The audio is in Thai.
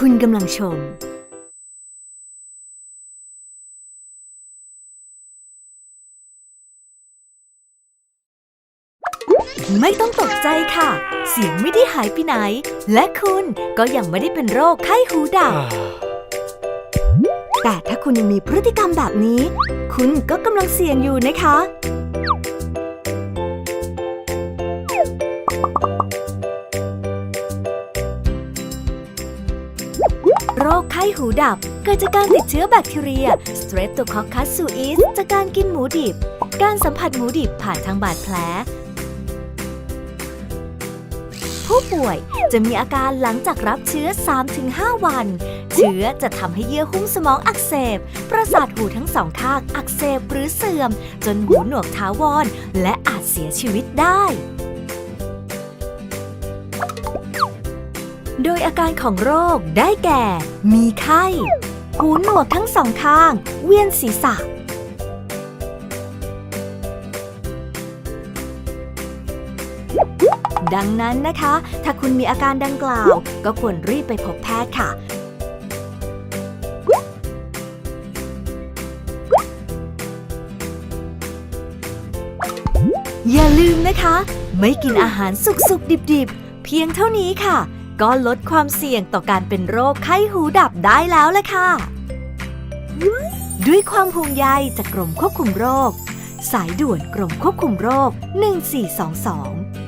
คุณกำลังชม ไม่ต้องตกใจค่ะ เสียงไม่ได้หายไปไหน และคุณก็ยังไม่ได้เป็นโรคไข้หูดับ แต่ถ้าคุณยังมีพฤติกรรมแบบนี้ คุณก็กำลังเสี่ยงอยู่นะคะ โรคไข้หูดับ เกิดจากการติดเชื้อแบคทีเรีย Streptococcus suis จากการกินหมูดิบ การสัมผัสหมูดิบผ่านทางบาดแผล ผู้ป่วยจะมีอาการหลังจากรับเชื้อ 3-5 วัน เชื้อจะทำให้เยื่อหุ้มสมองอักเสบ ประสาทหูทั้งสองข้างอักเสบหรือเสื่อม จนหูหนวกถาวรและอาจเสียชีวิตได้ โดยอาการของโรคได้แก่ มีไข้ หูหนวกทั้งสองข้าง เวียนศีรษะ ดังนั้นนะคะ ถ้าคุณมีอาการดังกล่าว ก็ควรรีบไปพบแพทย์ค่ะ อย่าลืมนะคะ ไม่กินอาหารสุกๆ ดิบๆ เพียงเท่านี้ค่ะ ก็ลดความเสี่ยงต่อการเป็นโรคไข้หูดับได้แล้วละค่ะ ด้วยความห่วงใยจากกรมควบคุมโรค สายด่วนกรมควบคุมโรค 1422